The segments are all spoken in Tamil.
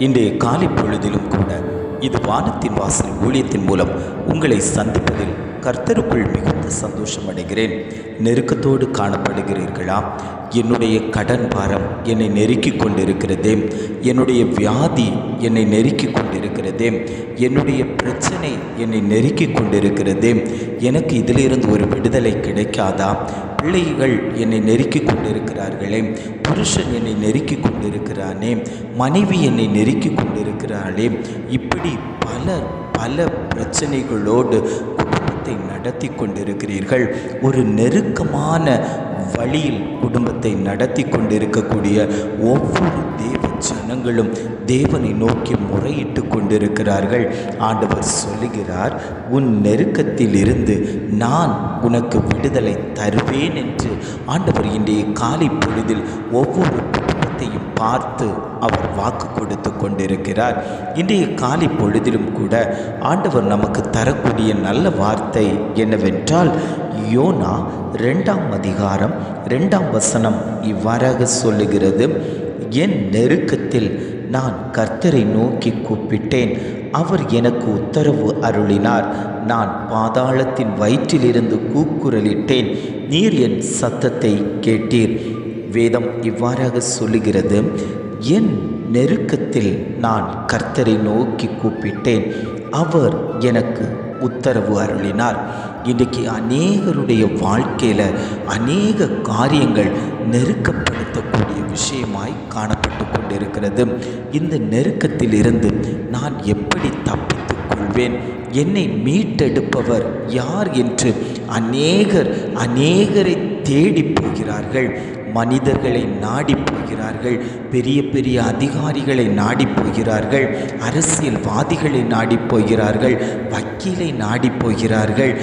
இன்றைய காலை பொழுதிலும் கூட இது வானத்தின் வாசல் ஊழியத்தின் மூலம் உங்களை சந்திப்பதில் கர்த்தருக்குள் மிகுந்த சந்தோஷம் அடைகிறேன். நெருக்கத்தோடு காணப்படுகிறீர்களா? என்னுடைய கடன் பாரம் என்னை நெருக்கி கொண்டிருக்கிறதே. என்னுடைய வியாதி என்னை நெருக்கி கொண்டு கொண்டிருக்கிறது என்னுடைய பிரச்சனை என்னை நெருக்கி கொண்டிருக்கிறது. எனக்கு இதிலிருந்து ஒரு விடுதலை கிடைக்காதா? பிள்ளைகள் என்னை நெருக்கி கொண்டிருக்கிறார்களே. புருஷன் என்னை நெருக்கி கொண்டிருக்கிறானே. மனைவி என்னை நெருக்கி கொண்டிருக்கிறாளே. இப்படி பல பல பிரச்சனைகளோடு குடும்பத்தை நடத்தி கொண்டிருக்கிறீர்கள். ஒரு நெருக்கமான வழியில் குடும்பத்தை நடத்தி கொண்டிருக்கக்கூடிய ஒவ்வொரு தேவ ஜனங்களும் தேவனை நோக்கி முறையிட்டு கொண்டிருக்கிறார்கள். ஆண்டவர் சொல்லுகிறார் உன் நெருக்கத்தில் இருந்து நான் உனக்கு விடுதலை தருவேன் என்று. ஆண்டவர் இன்றைய காலை பொழுதில் ஒவ்வொரு குடும்பத்தையும் பார்த்து அவர் வாக்கு கொடுத்து கொண்டிருக்கிறார். இன்றைய காலை பொழுதிலும் கூட ஆண்டவர் நமக்கு தரக்கூடிய நல்ல வார்த்தை என்னவென்றால் யோனா ரெண்டாம் அதிகாரம் ரெண்டாம் வசனம் இவ்வாறாக சொல்லுகிறது என் நெருக்கத்தில் நான் கர்த்தரை நோக்கி கூப்பிட்டேன். அவர் எனக்கு உத்தரவு அருளினார். நான் பாதாளத்தின் வயிற்றிலிருந்து கூக்குரலிட்டேன். நீர் என் சத்தத்தை கேட்டீர். வேதம் இவ்வாறாக சொல்லுகிறது. என் நெருக்கத்தில் நான் கர்த்தரை நோக்கி கூப்பிட்டேன். அவர் எனக்கு உத்தரவு அருளினார். இன்றைக்கு அநேகருடைய வாழ்க்கையில் அநேக காரியங்கள் நெருக்கப்படுத்தக்கூடிய விஷயமாய் காணப்பட்டு கொண்டிருக்கிறது. இந்த நெருக்கத்திலிருந்து நான் எப்படி தப்பித்துக் கொள்வேன்? என்னை மீட்டெடுப்பவர் யார் என்று அநேகர் அநேகரை தேடி போகிறார்கள். மனிதர்களை நாடி போகிறார்கள் பெரிய பெரிய அதிகாரிகளை நாடி போகிறார்கள் அரசியல்வாதிகளை நாடி போகிறார்கள் வக்கீலை நாடி போகிறார்கள்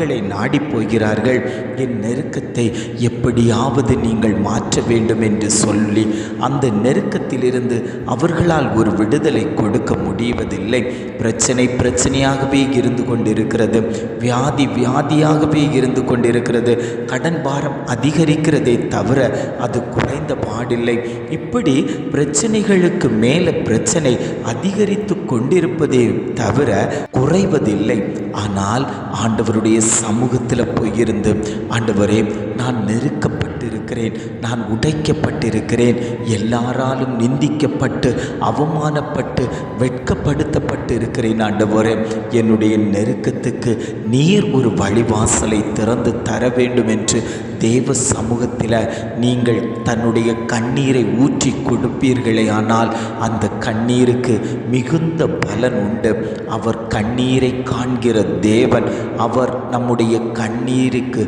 மருத்துவர்களை நாடி போகிறார்கள் என் நெருக்கத்தை எப்படியாவது நீங்கள் மாற்ற வேண்டும் என்று சொல்லி அந்த நெருக்கத்திலிருந்து அவர்களால் ஒரு விடுதலை கொடுக்க முடிவதில்லை. பிரச்சனை பிரச்சனையாகவே இருந்து கொண்டிருக்கிறது. வியாதி வியாதியாகவே இருந்து கொண்டிருக்கிறது. கடன் பாரம் அதிகரிக்கிறதே தவிர அது குறைந்த பாடில்லை. இப்படி பிரச்சனைகளுக்கு மேலே பிரச்சனை அதிகரித்து கொண்டிருப்பதே தவிர குறைவதில்லை. ஆனால் ஆண்டவருடைய சமூகத்தில் போயிருந்து ஆண்டவரே நான் நெருக்கப்பட்டிருக்கிறேன் நான் உடைக்கப்பட்டிருக்கிறேன். எல்லாராலும் நிந்திக்கப்பட்டு அவமானப்பட்டு வெட்கப்படுத்தப்பட்டு இருக்கிறேன் ஆண்டவரே. என்னுடைய நெருக்கத்துக்கு நீர் ஒரு வழிவாசலை திறந்து தர வேண்டும் என்று தேவ சமூகத்தில் நீங்கள் தன்னுடைய கண்ணீரை ஊற்றி கொடுப்பீர்களே. ஆனால் அந்த கண்ணீருக்கு மிகுந்த பலன் உண்டு. அவர் கண்ணீரை காண்கிற தேவன் அவர் நம்முடைய கண்ணீருக்கு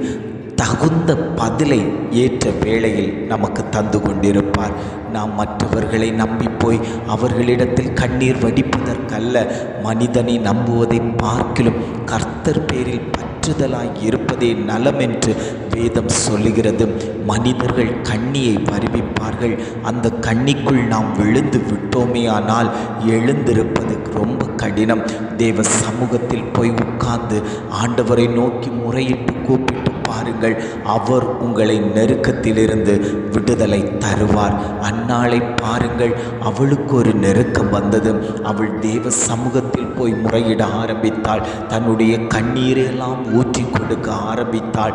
தகுந்த பதிலை ஏற்ற வேளையில் நமக்கு தந்து கொண்டிருப்பார். நாம் மற்றவர்களை நம்பி போய் அவர்களிடத்தில் கண்ணீர் வடிப்பதற்கல்ல மனிதனை நம்புவதை பார்க்கிலும் கர்த்தர் பேரில் பற்றுதலாய் இருப்பதே நலம் என்று வேதம் சொல்லுகிறது. மனிதர்கள் கண்ணியை வருவிப்பார்கள். அந்த கண்ணிக்குள் நாம் விழுந்து விட்டோமே ஆனால் எழுந்திருப்பது ரொம்ப கடினம். தேவ சமூகத்தில் போய் உட்கார்ந்து ஆண்டவரை நோக்கி முறையிட்டு கூப்பிட்டு பாருங்கள் அவர் உங்களை நெருக்கத்திலிருந்து விடுதலை தருவார். அந்நாளை பாருங்கள் அவளுக்கு ஒரு நெருக்கம் வந்தது. அவள் தேவ சமூகத்தில் போய் முறையிட ஆரம்பித்தாள். தன்னுடைய கண்ணீரையெல்லாம் ஊற்றி கொடுக்க ஆரம்பித்தாள்.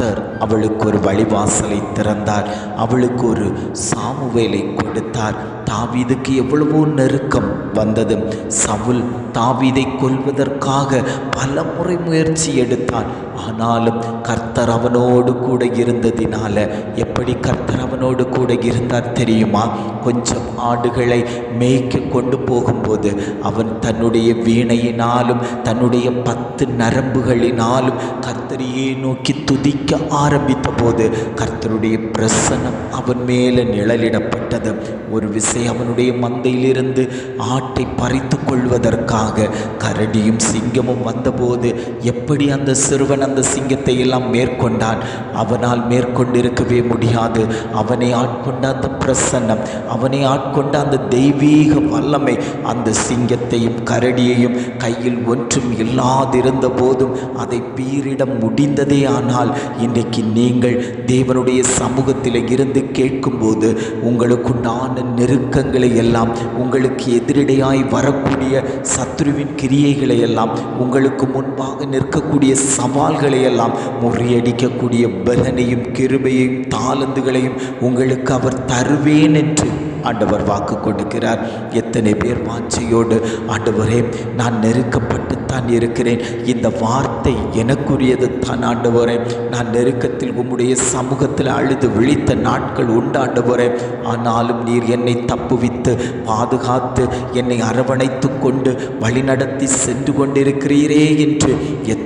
கர்த்தர் அவளுக்கு ஒரு வழிவாசலை திறந்தார். அவளுக்கு ஒரு சாமுவேலை கொடுத்தார். தாவீதுக்கு எவ்வளவோ நெருக்கம் வந்தது. சவுல் தாவீதை கொல்வதற்காக பல முறை முயற்சி எடுத்தான். ஆனாலும் கர்த்தர் அவனோடு கூட இருந்ததினால எப்படி கர்த்தர் அவனோடு கூட இருந்தார் தெரியுமா? கொஞ்சம் ஆடுகளை மேய்க்க கொண்டு போகும்போது அவன் தன்னுடைய வீணையினாலும் தன்னுடைய பத்து நரம்புகளினாலும் கர்த்தரையே நோக்கி துதிக்க ஆரம்பித்த போது கர்த்தருடைய பிரசனம் அவன் மேலே நிழலிடப்பட்டது ஒரு விசை அவனுடைய மந்தையிலிருந்து ஆட்டை பறித்து கொள்வதற்காக கரடியும் சிங்கமும் வந்தபோது எப்படி அந்த சிறுவன் அந்த சிங்கத்தை எல்லாம் மேற்கொண்டான்? அவனால் மேற்கொண்டிருக்கவே முடியாது. அவனை ஆட்கொண்ட அந்த பிரசன்னம் அவனை ஆட்கொண்ட அந்த தெய்வீக வல்லமை அந்த சிங்கத்தையும் கரடியையும் கையில் ஒன்றும் இல்லாதிருந்த போதும் அதை பீரிட முடிந்ததே ஆனால் இன்றைக்கு நீங்கள் தேவனுடைய சமூகத்தில் இருந்து கேட்கும்போது உங்களுக்குண்டான நெருக்கங்களை எல்லாம் உங்களுக்கு எதிரடையாய் வரக்கூடிய சத்ருவின் கிரியைகளை எல்லாம் உங்களுக்கு முன்பாக நிற்கக்கூடிய சவால்களை எல்லாம் முறியடிக்கக்கூடிய பலனையும் கிருபையையும் தாளந்துகளையும் உங்களுக்கு அவர் தருவேன் என்று ஆண்டவர் வாக்கு கொடுக்கிறார். எத்தனை பேர் வாஞ்சையோடு ஆண்டவரே நான் நெருக்கப்பட்டு தான் இருக்கிறேன். இந்த வார்த்தை எனக்குரியது தான் ஆண்டவரே. நான் நெருக்கத்தில் உம்முடைய சமூகத்தில் அழுது விழித்த நாட்கள் உண்டாண்டு ஆண்டவரே. ஆனாலும் நீர் என்னை தப்புவித்து பாதுகாத்து என்னை அரவணைத்து கொண்டு வழிநடத்தி சென்று கொண்டிருக்கிறீரே என்று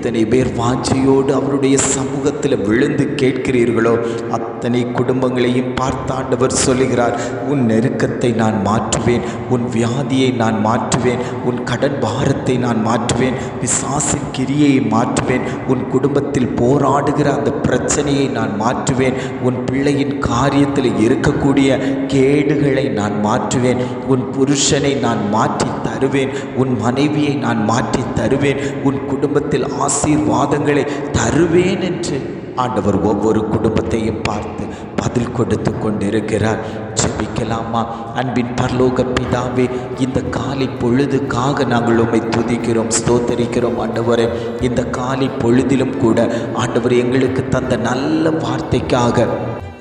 எத்தனை பேர் வாஞ்சியோடு அவருடைய சமூகத்தில் விழுந்து கேட்கிறீர்களோ அத்தனை குடும்பங்களையும் பார்த்தாண்டவர் சொல்லுகிறார் உன் நெருக்கத்தை நான் மாற்றுவேன் உன் வியாதியை நான் மாற்றுவேன் உன் கடன் பாரத்தை நான் மாற்றுவேன் விசாசின் கிரியை மாற்றுவேன் உன் குடும்பத்தில் போராடுகிற அந்த பிரச்சனையை நான் மாற்றுவேன் உன் பிள்ளையின் காரியத்தில் இருக்கக்கூடிய கேடுகளை நான் மாற்றுவேன் உன் புருஷனை நான் மாற்றி தருவேன். உன் மனைவியை நான் மாற்றி தருவேன். உன் குடும்பத்தில் ஆசீர்வாதங்களை தருவேன் என்று ஆண்டவர் ஒவ்வொரு குடும்பத்தையும் பார்த்து பதில் கொடுத்து கொண்டிருக்கிறார். ஜெபிக்கலாமா? அன்பின் பரலோக பிதாவே இந்த காலை பொழுதுக்காக நாங்கள் உம்மை துதிக்கிறோம் ஸ்தோத்தரிக்கிறோம் ஆண்டவரே. இந்த காலை பொழுதிலும் கூட ஆண்டவர் எங்களுக்கு தந்த நல்ல வார்த்தைக்காக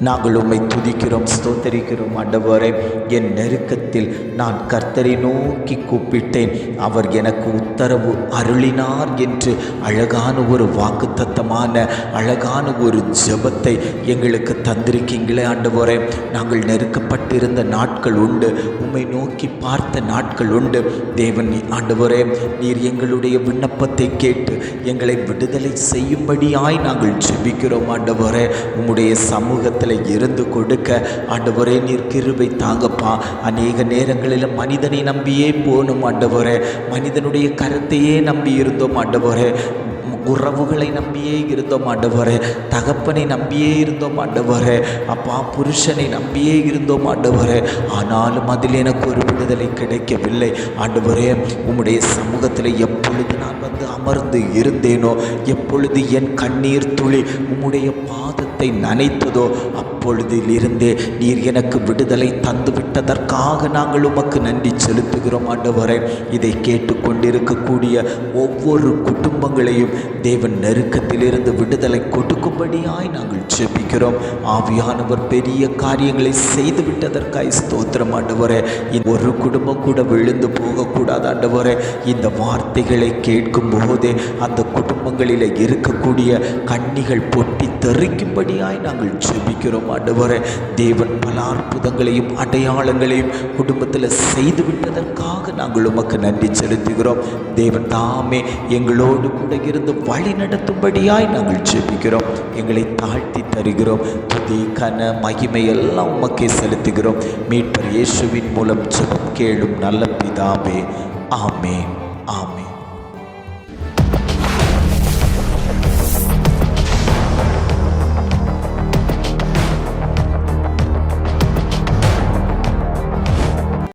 நாங்கள் உம்மை துதிக்கிறோம் ஸ்தோத்தரிக்கிறோம் ஆண்டவரே. என் நெருக்கத்தில் நான் கர்த்தரை நோக்கி கூப்பிட்டேன். அவர் எனக்கு உத்தரவு அருளினார் என்று அழகான ஒரு வாக்குத்தத்தமான அழகான ஒரு ஜெபத்தை எங்களுக்கு தந்திருக்கீங்களே ஆண்டவரே. நாங்கள் நெருக்கப்பட்டிருந்த நாட்கள் உண்டு உம்மை நோக்கி பார்த்த நாட்கள் உண்டு. தேவன் ஆண்டவரே நீர் எங்களுடைய விண்ணப்பத்தை கேட்டு எங்களை விடுதலை செய்யும்படியாய் நாங்கள் ஜெபிக்கிறோம் ஆண்டவரே. உம்முடைய சமூகத்தில் இருந்து கொடுக்க ஆண்டவரே நீர் கிருபை தாங்கப்பா. அநேக நேரங்களில் மனிதனை நம்பியே போகணும் ஆண்டவரே. மனிதனுடைய கருத்தையே நம்பி இருந்தோம் ஆண்டவரே. உறவுகளை நம்பியே இருந்தோம் ஆண்டவரே. தகப்பனை நம்பியே இருந்தோம் ஆண்டவரே. அப்பா புருஷனை நம்பியே இருந்தோம் ஆண்டவரே. ஆனாலும் அதில் எனக்கு ஒரு விடுதலை கிடைக்கவில்லை. ஆண்டவரே உம்முடைய சமூகத்தில் எப்பொழுது நான் வந்து அமர்ந்து இருந்தேனோ? எப்பொழுது என் கண்ணீர் துளி உம்முடைய பாதத்தை நனைத்ததோ அப்பொழுதிலிருந்து நீர் எனக்கு விடுதலை தந்துவிட்டதற்காக நாங்கள் உமக்கு நன்றி செலுத்துகிறோம் ஆண்டவரே. இதை கேட்டுக்கொண்டிருக்கக்கூடிய ஒவ்வொரு குடும்பங்களையும் தேவன் நெருக்கத்திலிருந்து விடுதலை கொடுக்கும்படியாய் நாங்கள் ஜெபிக்கிறோம். ஆவியானவர் பெரிய காரியங்களை செய்து விட்டதற்காய் ஸ்தோத்திரம் ஆண்டவரே. ஒரு குடும்பம் கூட விழுந்து போகக்கூடாது ஆண்டவரே. இந்த வார்த்தைகளை கேட்கும் போதே அந்த குடும்பங்களில் இருக்கக்கூடிய கண்ணிகள் பொட்டி தெறிக்கும்படியாய் நாங்கள் ஜெபிக்கிறோம் ஆண்டவரே. தேவன் பல அற்புதங்களையும் அடையாளங்களையும் குடும்பத்தில் செய்து விட்டதற்காக நாங்கள் உமக்கு நன்றி செலுத்துகிறோம். தேவன் தாமே எங்களோடு கூட இருந்து வழி நடத்தும்படியாய் நாங்கள் ஜெபிக்கிறோம். எங்களை தாழ்த்தி தருகிறோம். துதி கன மகிமை எல்லாம் உமக்கே செலுத்துகிறோம். மீட்பர் இயேசுவின் மூலம் ஜெபம் கேளும் நல்ல பிதாவே. ஆமே ஆமே